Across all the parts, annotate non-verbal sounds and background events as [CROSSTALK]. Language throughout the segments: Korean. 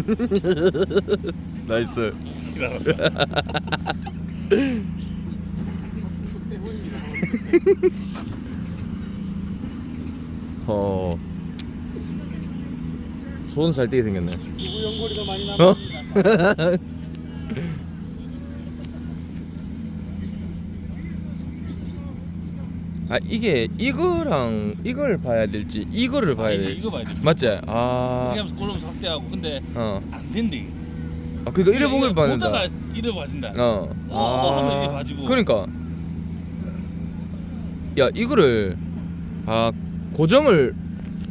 [LAUGHS] 나이스. 세 [LAUGHS] 보입니다. 어. 손 살뛰게 생겼네. 우연거리가 많이 어? [LAUGHS] 남았습니다. 아 이게 이거랑 이걸 봐야 될지 이거를 봐야 이거, 될지 이거 봐야 돼. 맞지? 이렇게 아, 하면서 골하면서 확대하고 근데 어. 안 된대. 이게. 아 그러니까 이래 보길 받는다. 보다가 이래 봐준다. 어. 오, 하면 이제 봐지고. 그러니까. 야 이거를 아 고정을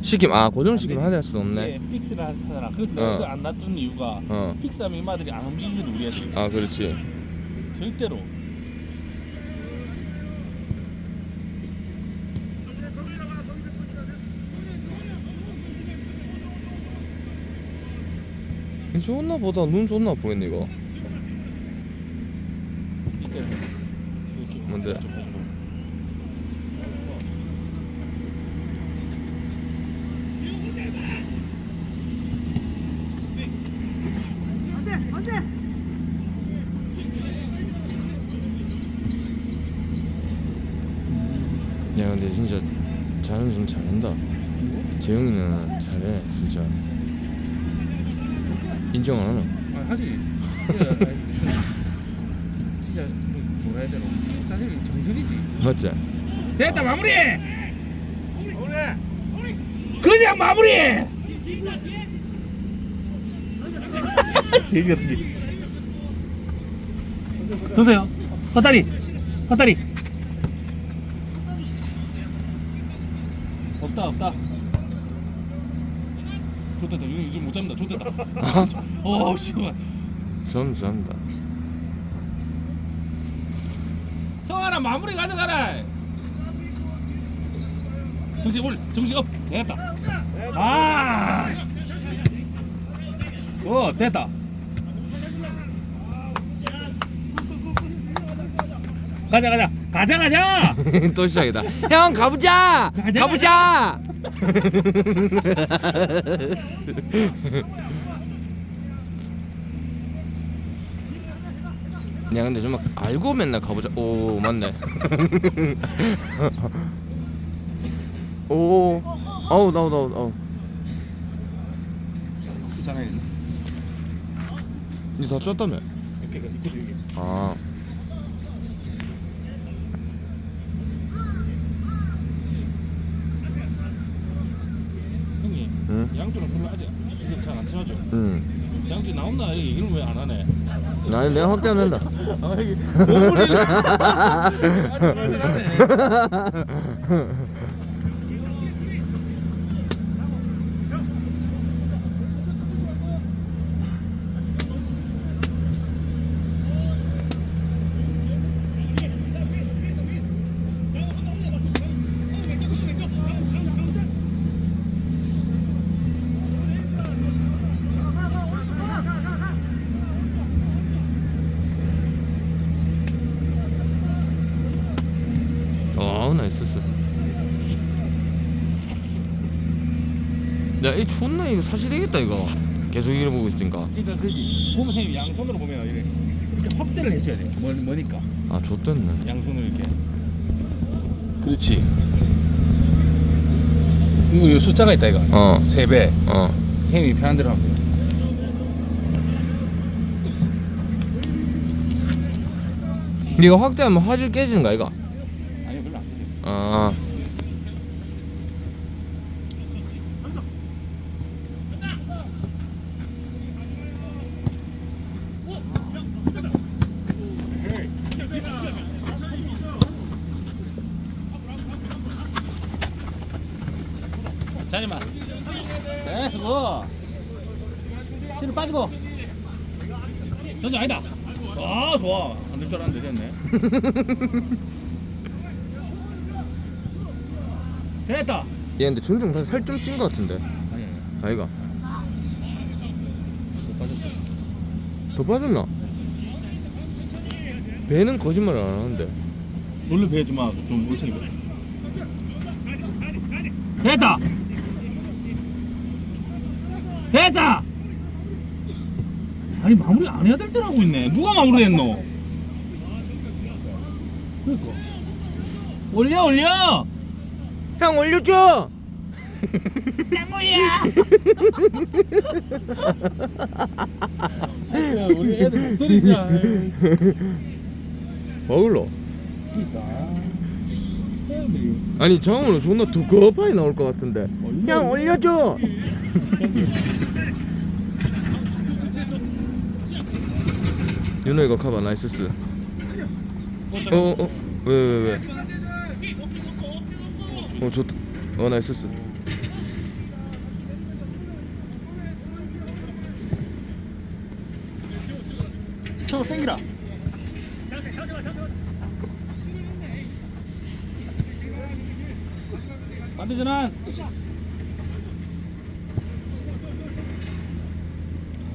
시키면 아 고정 시키면 하될 수 없네. 이게 픽스를 하잖아. 그래서 내가 어. 이걸 안 놔두는 이유가 어. 픽스하면 이마들이 안 움직이거든 우리 애들이. 아 그렇지. 절대로. 좋나 보다 눈 좋나 보겠네 이거. 뭔데? 야 근데 진짜 잘하는 좀 잘한다. 재영이는 잘해 진짜. 인정 안 하나? 아 하지. 진짜 그 뭐라 해야 되나? 사실 정석이지. 맞지? 됐다 마무리. 그냥 마무리. 되게 같은 주세요. 헛다리, 헛다리. 없다 없다. 좋다, 이거 이제 못 잡는다. 좋다. [LAUGHS] 어, 씨발. 좀 잘한다. 성환아 마무리 가져가라. 정신 올, 정신 업. 됐다. 아. 어, 됐다. 가자 가자 가자 가자. [LAUGHS] 또 시작이다. 형 가보자. 가자, 가보자. [LAUGHS] 야 근데 정말 알고 맨날 가보자. 오 맞네. [LAUGHS] 오. 아우 나우 나우 나우. 있잖아 이거. 다 쪘다며. 이렇게 이렇게 이렇게. 아. 형님, 응? 양쪽은 별로 아직 이게 잘안 친하죠. 응. 양쪽 나온다 이게 이걸 왜안 하네? 나 내가 확대하면 된다. [LAUGHS] 아 이게 몸을. [LAUGHS] [LAUGHS] 어 나이스스. 야, 이 존나 이거 사실 되겠다 이거. 계속 이래 보고 있으니까. 그러니까 그지. 보면 선생님 양손으로 보면 이렇게 이렇게 확대를 해줘야 돼. 멀 머니까 아, 좋댔네. 양손으로 이렇게. 그렇지. 이거 이거 숫자가 있다 이거. 어. 세 배. 어. 힘이 편한 대로 하면 돼. 네가 확대하면 화질 깨지는 거 아이가? 아니 별로 안 되지. 아. 자리만. 네, 수고. 실을 빠지고. 전지 아니다. 아, 좋아. 안 될 줄 알았는데 됐네. [LAUGHS] 됐다. 얘 근데 준중 다시 살 좀찐거 같은데. 아니, 아니. 아이가. 또 빠졌어. 더 빠졌나? 배는 거짓말 안 하는데. 원래 배지 마. 좀 물탱이 배. 됐다. 됐다. 아니 마무리 안 해야 될 때라고 있네. 누가 마무리했노? 그러니까. 올려 올려. 형 올려줘! 짱구야. 우리 애들 목소리 진짜. 어울러 그러니까. 애들이. 아니 정우는 존나 두껍하게 나올 것 같은데. 형 올려줘! 윤호 이거 카바 나이스스 어 어 왜 왜 왜? 어 좋다 어 나이스 스 저 땡기라. 반대 전환.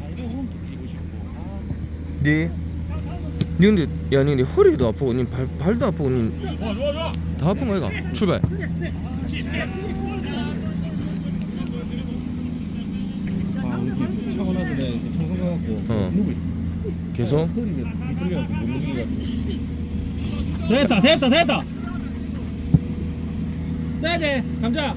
아 이런 흐름도 뛰고 싶고. 아. 니? 니 근데 야 니, 니 허리도 아프고 니 발, 발도 아프고 니다 아픈 거 아이가? 출발 아 이렇게 차고 나서 내 청소 가갖고 어. 누구 있어? 계속? 허리가 뒤틀려갖고 못 움직여갖고. 됐다 됐다 됐다. 떼야 돼 감자.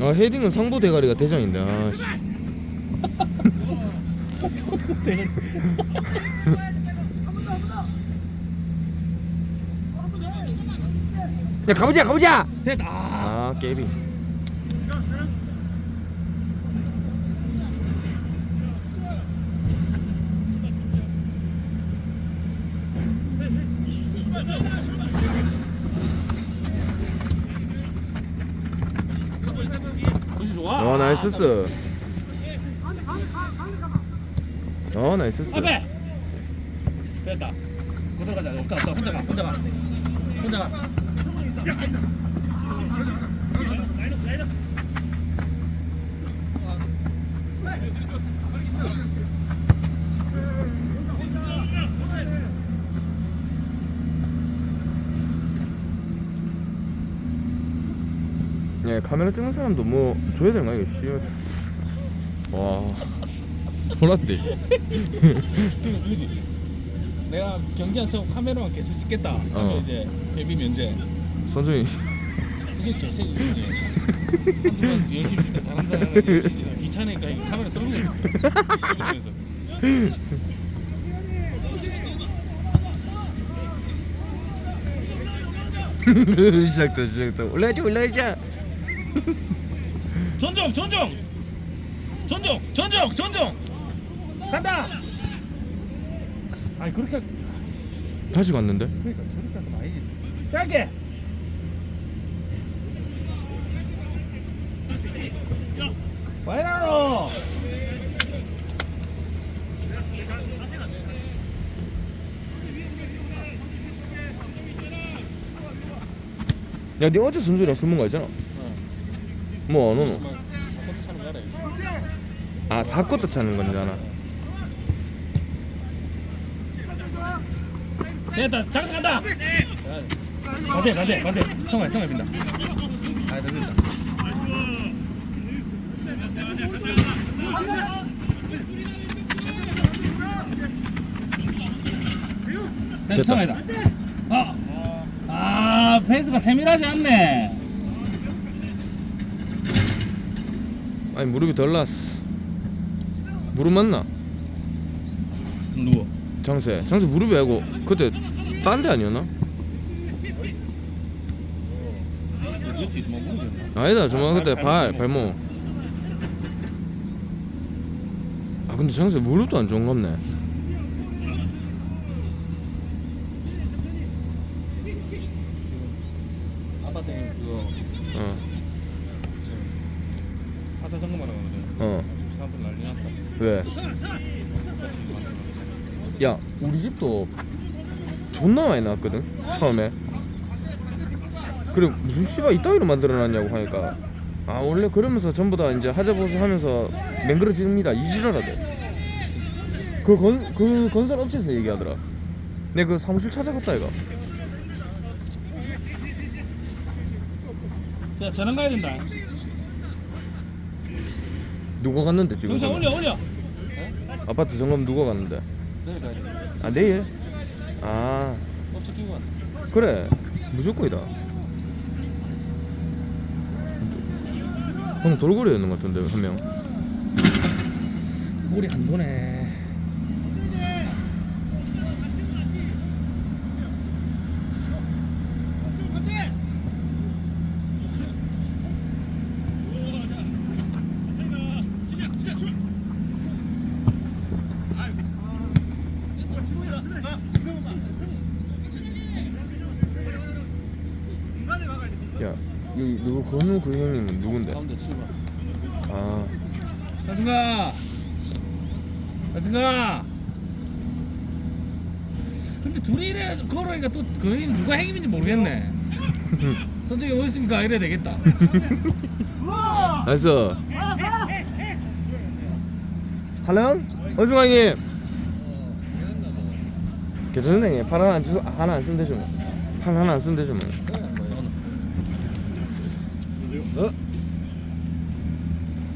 아 헤딩은 상부 대가리가 대장인데 아씨 [LAUGHS] 야 가보자 가보자 됐다. 아. 아 깨비 그렇지 좋아. 어 나이스 스 어 나이스스 앞에. 됐다. 못 들어가자. 없다 없다. 혼자 가. 혼자 가. 혼자 가. 예 카메라 찍는 사람도 뭐 줘야 되는 거야 이거 씨 와 돌았대 그지. [LAUGHS] 내가 경기한 척 카메라만 계속 찍겠다. 어. 이제 데뷔 면제. 선정이 이게 개새끼지. 한두번 열심히 진짜 잘한다는 게 열심히 귀찮으니까 이 카메라 떨고 있어. 시작다 시작다 올라자 올라자 전종 전종 전종 전종 전종 간다. 아니 그렇게 다시 갔는데 그러니까 저렇게 하면 아니지. 짧게. 와이라노. 야니 어제 선주랑 술 먹은 거 있잖아 뭐 안 오노 차는 거래. 아 사건도 차는 건잖아 됐다 장사 간다. 반대 반대 반대. 성아 성아 빈다. 아 됐다. 됐다. 성아이다. 아, 아 페이스가 세밀하지 않네. 아니 무릎이 덜 났어 무릎 맞나? 누구? 장세 장세 무릎이 아니고 그때 딴 데 아니었나? 아니다 정말 그때 발 발목 아 근데 장세 무릎도 안 좋은 겁네 그거 어 지금 하차 점검하러 가거든. 어. 지금 사람들 난리 났다. 왜? 만들어. 야 우리 집도 존나 많이 나왔거든 처음에 그래 무슨 씨발 이따위로 만들어놨냐고 하니까 아 원래 그러면서 전부 다 이제 하자보수 하면서 맹그러집니다 이지랄하대 그 건 그 건설 업체에서 얘기하더라 내그 사무실 찾아갔다 이가 야 전화 가야 된다. 누가 갔는데 지금? 정신 올려 올려. 아파트 점검 누가 갔는데? 내일 가야 돼. 아 내일? 아 끼고 가. 그래 무조건이다. 형 돌고래였는 것 같은데 한 명. 우리 안 보네. 야 건우 그 형님은 누군데? 가운데 출발. 아 가승아. 가승아. 근데 둘이 이래 걸어니까 또 거의 누가 행님인지 모르겠네. [LAUGHS] 선정이 어디 있습니까? 이래야 되겠다. 나이스. 할령? 어중왕님. 괜찮네. 팔 하나 안 주, 하나 안 쓰면 되죠. 뭐. 팔 하나 안 쓰면 되죠. 뭐. 어? 어 이건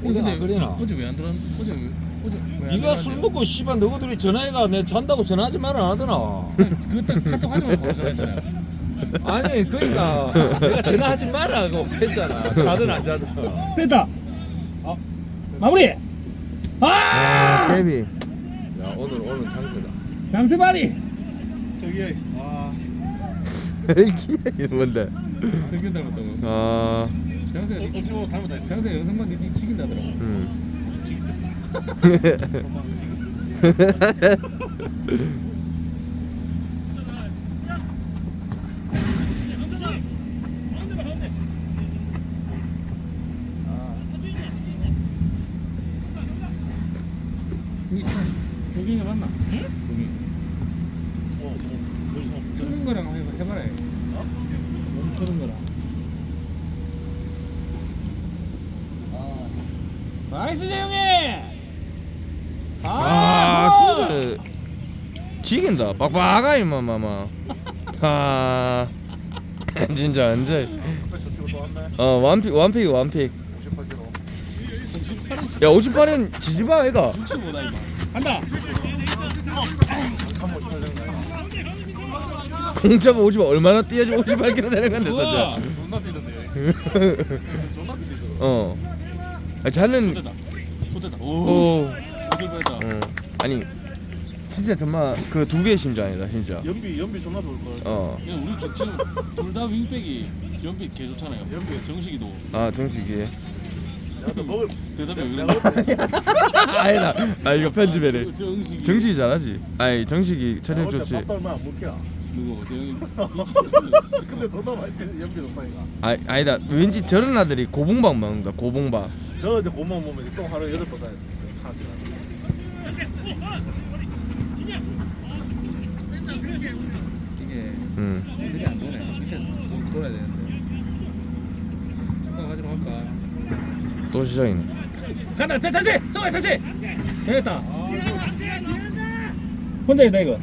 근데 안 그래나? 어제 왜 안 들어? 어제 왜 어제 왜안 네가 술 먹고 씨발 너희들이 전화해가 내 잔다고 전화하지 말아 안 하더나 그때 카톡 하지 말고 전화했잖아요. 아니 그러니까 내가 전화하지 말라고 했잖아 자든 안 자든 됐다. 어 마무리. 아, 아 깨비. 야 오늘 오늘 장세다 장세바리. 저기 아 이게 뭔데? 성균 닮았다고. 아, 장세 어, 닮았다 장세 여성만 니 죽인다더라. 음. 니 [LAUGHS] [LAUGHS] [LAUGHS] 조깅이 맞나? 응? 조깅. 어, 어, 여기서 트는 거랑 한번 해봐, 해봐라. 어? 몸 트는 거랑. 나이스 재영이. 아, 진짜 지긴다. 빡빡하이 마마마. 아, 진짜 완전. 어, 완픽, 완픽, 완픽. 58kg 야, 58은 지지바 애가. 65다 이마. 간다. 358kg 공짜면 50 얼마나 뛰어지 58kg 되는 건데 우와. 진짜. 존나 뛰던데 존나 뛰죠 어. 아, 자는 좋됐다. 좋됐다. 오. 어. 아니 진짜 정말 그 두 개의 심장이다 진짜. 연비 연비 존나 좋을 걸 어. 야, 우리 두- 지금 둘 다 윙백이 연비 개 좋잖아요. 연비. 정식이도 아 정식이. 야너 먹을 대답이 왜 그래? [LAUGHS] 아니다. 아 이거 편집해래. 정식이. 정식이 잘하지. 아니 정식이 촬영 좋지. 밥도 얼마 안 먹게 누구? [LAUGHS] 근데 존나 많이 뛰는 연비 좋다니까 아 아니다. 왠지 저런 아들이 고봉밥 먹는다. 고봉밥. 저 이제 고만 보면 똥 하루에 여덟 번 싸야 돼 차지 이게 응. 애들이 안 도네. 밑에서 돈 돌아야 되는데. 축가 가지러 갈까? 또 시작이네. 간다. 자, 다시. 성아 다시. 되겠다. 혼자 있다 이거.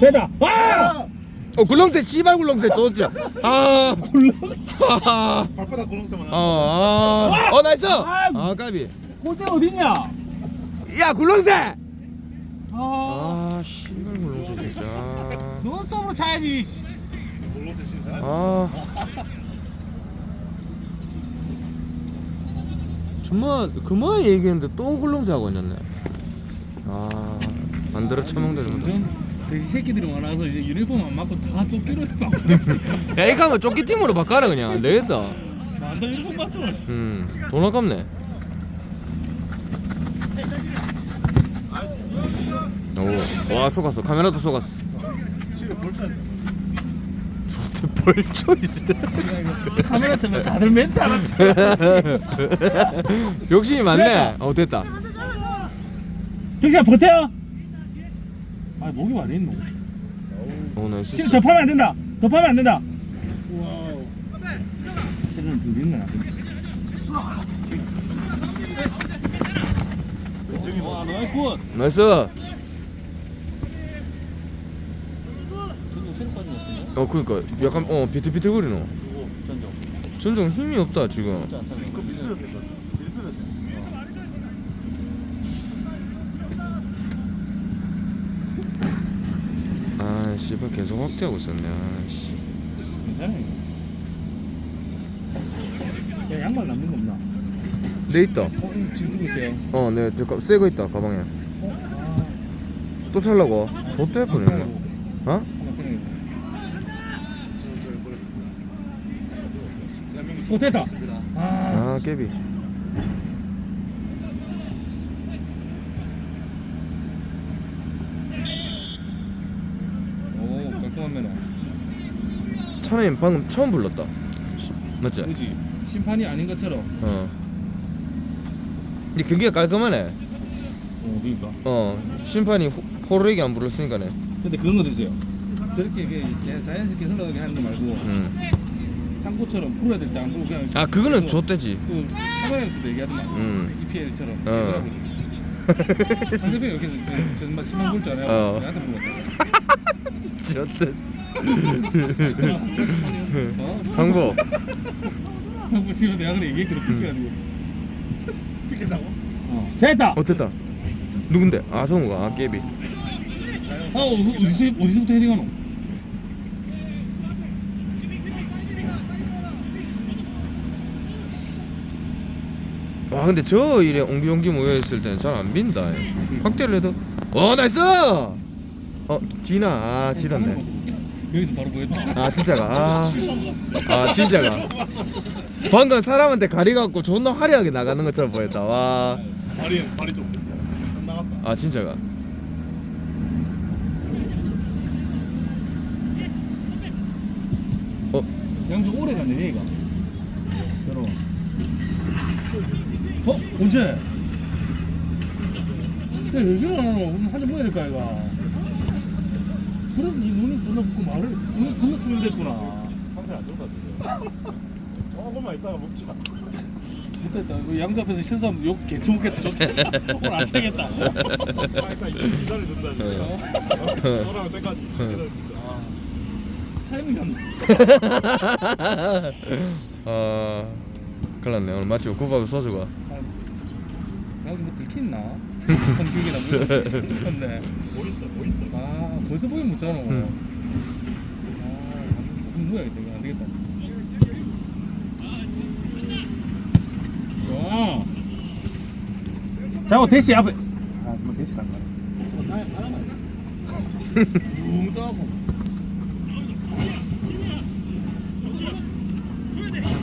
됐다. 아! 어 굴렁쇠 씨발 굴렁쇠 또 진짜. 아 굴렁쇠. 아. 발바닥 구렁쇠만 어, 아. 어 나이스. 아 까비. 골대 어딨냐? 야 굴렁쇠. 차야지. 신사 아. 정말 그만 얘기했는데 또 굴렁쇠 하고 있었네. 아 만들어 처먹는 데 돼지 새끼들이 많아서 이제 유니폼 안 맞고 다 도끼로 해봐. [LAUGHS] 야 이거 하면 조끼 팀으로 바꿔라 그냥 안 되겠다. 난다 유니폼 맞잖아. 음돈 아깝네. 오 와 속았어 카메라도 속았어. 돼 벌초 카메라 때문에 다들 멘트 안 하지. 욕심이 많네. 어 됐다. 정신아 버텨. 아 목이 많이 있노. 오 나이스. 지금 더 파면 안 된다. 더 파면 안 된다. 와우 실은 들리는 안 된다. 와 나이스 굿. 나이스. 같은데? 어 그니까 약간 어 비틀비틀거리노. 이거 전정 전정 힘이 없다 지금. 진짜 안 차네 그 미스터스 이거 미스터스 아 씨발 계속 확대하고 있었네. 아씨. 괜찮아 야 양말 남는 거 없나? 네 있다. 어 이거 지금 두고 있어요 어 내가 저 새거 있다 가방에. 어? 아 또 살라고? 좆대 뻔했네. 어? 어, 됐다. 아, 아 깨비 오, 깔끔한 매너. 찬호님 방금 처음 불렀다 맞지? 그지? 심판이 아닌 것처럼. 어 근데 그게 깔끔하네 어, 그러니까. 어 심판이 호, 호르에게 안 불렀으니까네 근데 그런 거 드세요. 저렇게 그 그냥 자연스럽게 흘러가게 하는 거 말고 음. 상고처럼 풀어야 될 때 안 풀고 그냥. 아 그거는 그- 좆대지 그 카메라에서도 얘기하더만. 음. EPL처럼. 어. 상대편이 이렇게 그 정말 심한 볼줄 알아요. 어. 내한테 불렀다. 좆대 어? 상보 상고 씨는 내가 그래 불쾌가지고. 삐끗하고? 어. 됐다. 어 됐다 누군데? 아 성우가 아 깨비 아 어, 어디서 어디서부터 헤딩하노? 와 근데 저 일에 옹기종기 모여있을 때는 잘 안 빈다. 확대를 해도 어 나이스! 어 지나. 아 지났네. 여기서 바로 보였다. 아 진짜가? 아, 아 진짜가? 방금 사람한테 가리 갖고 존나 화려하게 나가는 것처럼 보였다. 와아 발이 발이 좀. 나갔다. 진짜가? 어? 양주 오래 갔네 얘가. 결혼. 어 언제? 야 얘기를 안 하노? 그럼 한잔 먹어야 될까 이가. 그래서 네 눈이 존나 붓고 말을 눈이 존나 출혈됐구나. 상태 안 좋다 지금. [LAUGHS] 조금만 있다가 먹자. 못했다. 그 양주 앞에서 실수하면 욕 개처 먹겠다. 좋다. 오늘 안 차겠다. 아 일단 기다려 준다 지금. 돌아올 때까지 기다려 준다. 차이는 간다. [LAUGHS] 아 큰일 났네 오늘 마치 국밥을 써주고 아, 나도 뭐 들켰나? 성격이나 뭐 들켰네. 보인다 보인다. 아 벌써 보면 못 자노. 응. 아 누워야겠다. 이거 안 되겠다. 와. 자고 대시 앞에. 아 정말 대시가 안 가네. 붕 떠고.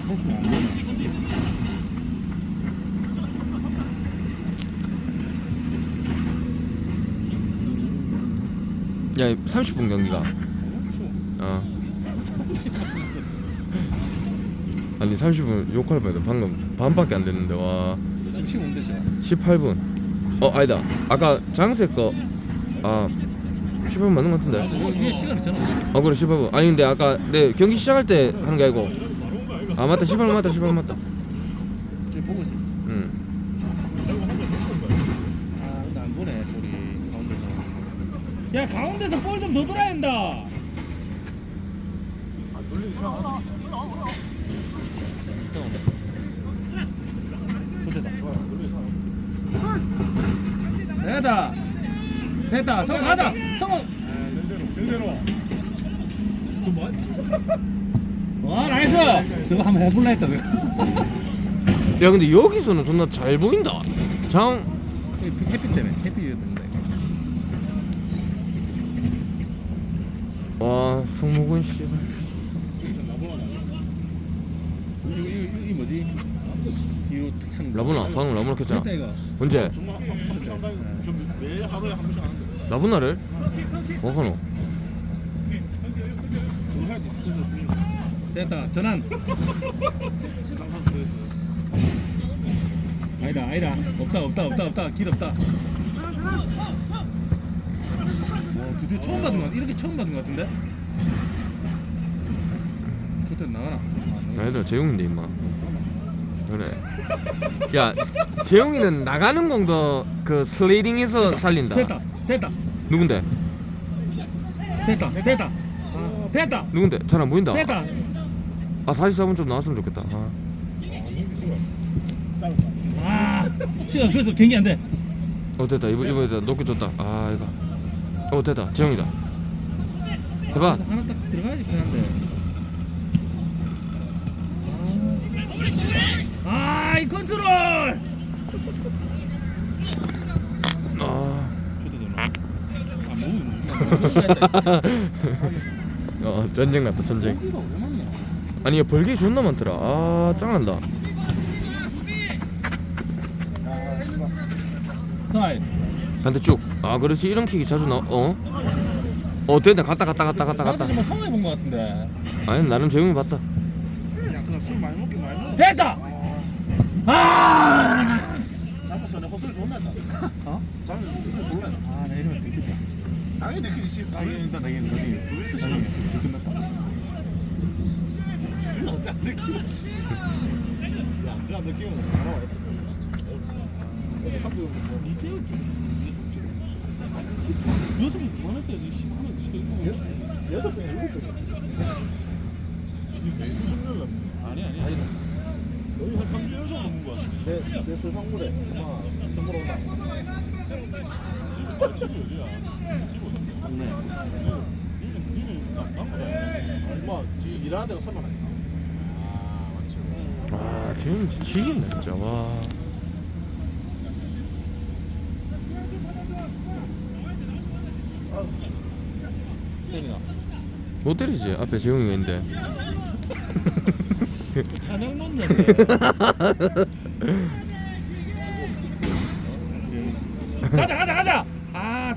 패스는 안 되네. 야 30분 경기가. 어. 아니 30분 욕할 뻔했다. 방금 반밖에 안 됐는데 와. 지금 15분. 됐죠. 18분 어 아니다. 아까 장색 거아 18분 맞는 것 같은데. 여기 위에 시간 있잖아. 아 그래 18분. 아니 근데 아까 내 경기 시작할 때 하는 게 아니고? 아 맞다. 18분 맞다. 18분 맞다. 지금 보고 있어. 응 결국 혼자 먹는 거야. 아 근데 안 보네 볼이 가운데서. 야 가운데서 볼 좀 더 돌아야 한다. 아 놀리기 싫어. 좋됐다. 좋아 놀리기 싫어. 됐다. 됐다. 성원 가자. 성원. 아 nel대로 nel대로. 와 나이스. 저거 한번 해볼라 했다. 야 근데 여기서는 존나 잘 보인다 장 햇빛 때문에 햇빛이었는데. 와 승모근 씨발 이거 이거 이. 라브나 방금 라브나 켰잖아. 언제? 좀매 하루에 한 번씩 하는데. 해야지 스트레스 풀린다. 됐다. 전환. 아니다 아니다. 없다 없다 없다 없다. 길 없다. 와 드디어 처음 받은 거 같- 이렇게 처음 받은 거 같은데? 좋대 나가나? 아, 아니다 재용인데 임마. 그래. 야 재용이는 나가는 공도 그 슬레이딩에서 살린다. 됐다 됐다. 누군데? 됐다 됐다. 아, 됐다. 누군데? 잘 안 보인다. 됐다. 아 44분 좀 나왔으면 좋겠다. 아. 아 시간 그래서 경기 안돼. 어 됐다. 이번 이번에 됐다 높게 줬다. 아 이거 어 됐다 재용이다 해봐. 하나 딱 들어가야지 편한데. 아, 이 컨트롤. 아. 아, [LAUGHS] 뭐? 어 전쟁 났다 전쟁. 아니 이거 벌개 존나 많더라. 아 짱난다. 사이. 반대 쭉. 아 그렇지 이런 킥이 자주 나. 어? 어 됐다 갔다 갔다 갔다 갔다 갔다. 정말 성공해 본것 같은데. 아니 나름 재용이 봤다. 야 그냥 술 많이 먹긴 많이 먹어 됐다. 아. 잡았어 내 헛소리 존나 했다 어? 잡았어 헛소리 존나 아, 나 이러면 되겠다. 당연히 내키지 씨 당연히 일단 당연히 너지. 둘이서 씨 당연히 끝났다. 어째 안 느끼고 야안 느끼면 잡아와 한두 니 때문에 계속 여섯 명이서 그만했어야지. 십분에 드시고 이거. 여섯 배 일곱 배 이게 매주 먹는 아니 아니. 아니다 거의 한 3주 연속 먹는 거 같은데 내내 술상무대 엄마 술 먹으러 온다 지금 아, 지금 어디야? 지금 어딘데? 맞네. 니는 니는 남 남보다 아 임마 지 일하는 데가 설마 아 맞지 아 재용이 지겠네 진짜 와. 때리나. 못 때리지 앞에 재용이가 있는데. 찬양론자인데. 가자 가자 가자. 아,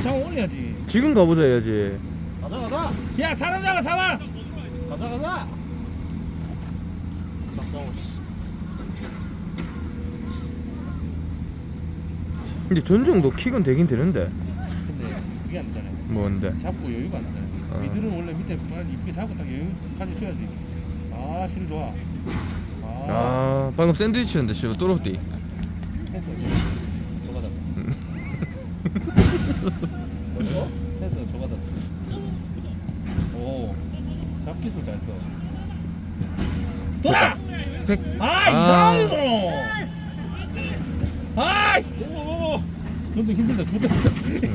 장 올려야지. 지금 가보자 해야지. 가자 가자 야 사람 잡아 사람. 가자 가자 근데 전정도 킥은 되긴 되는데. 근데 그게 안 되잖아요. 뭔데? 잡고 여유가 안 되잖아요. 어. 미들은 원래 밑에 발 이쁘게 잡고 딱 여유 가져줘야지. 아 실 좋아. 아. 아 방금 샌드위치였는데 씨발 또로띠. 패스. 저거다. [LAUGHS] 패스 저거다. 오. 잡기술 잘 써. 돌아. 팩. 아 이상해 너. 아. 선정 힘들다 좋다.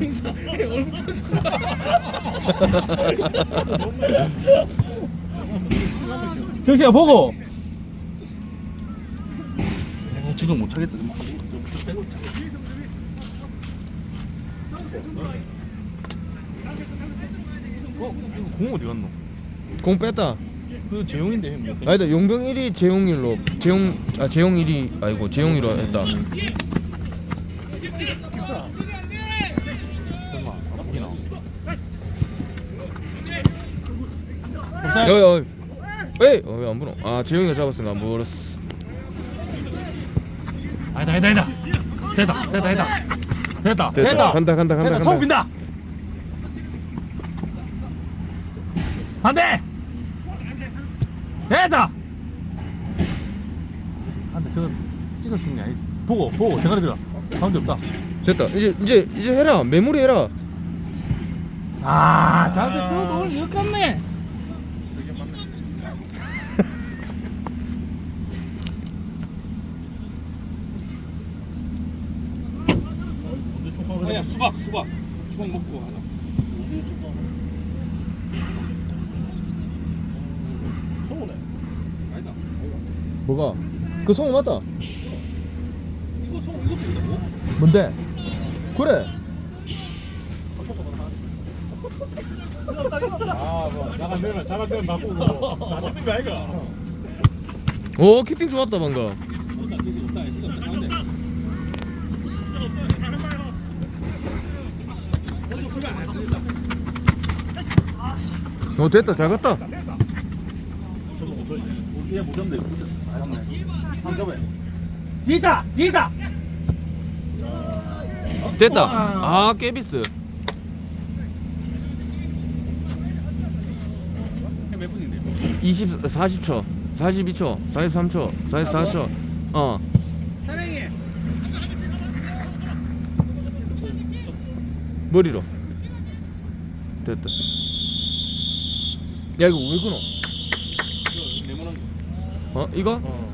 인사 얼굴 표정. 정시야 보고. 어, 지금 못 차겠다. 어, 이거 공 어디 갔노? 공 뺐다. 그 재용인데 형. 아니다 용병 1위 재용 1로 재용 아 재용 1위 아이고 재용 1로 했다. 여여. 에이 어 왜안 불어? 아 재용이가 잡았으니까 안 불었어. 아니다 아니다 아니다. 됐다 됐다 됐다. 됐다 됐다. 간다 간다 간다 간다. 성 빈다. 반대. 됐다. 안돼 저건 찍을 수 있는 게 아니지. 보고 보고 대가리 들어. 가운데 없다. 됐다. 이제 이제 이제 해라. 메모리 해라. 아 자세 수도 오늘 역 같네. 언제 축하하게 야 수박 수박 수박 먹고 하자. 서운해 아니다. 뭐가? 그 성우 맞다. 이거 성 이것도 있다고? 뭔데? 그래. 아 뭐 자간 되면 자간 되면 바꾸고 맛있는 거 아이가 오 키핑 좋았다 방금. 없다 지금 없다 시간 없다 가운데. 먼저 출발 안 했다. 어 됐다 잘 갔다. 저도 못 쳐. 그냥 못 잡네. 아, 잡네. 한번 잡아요. 뒤에 있다! 뒤에 있다! 됐다. 우와. 아 깨비스. 몇 분인데? 20 40초. 42초. 43초. 44초. 어. 사랑해! 머리로. 됐다. 야 이거 왜 그노? 이거 네모난 거. 어 이거? 어.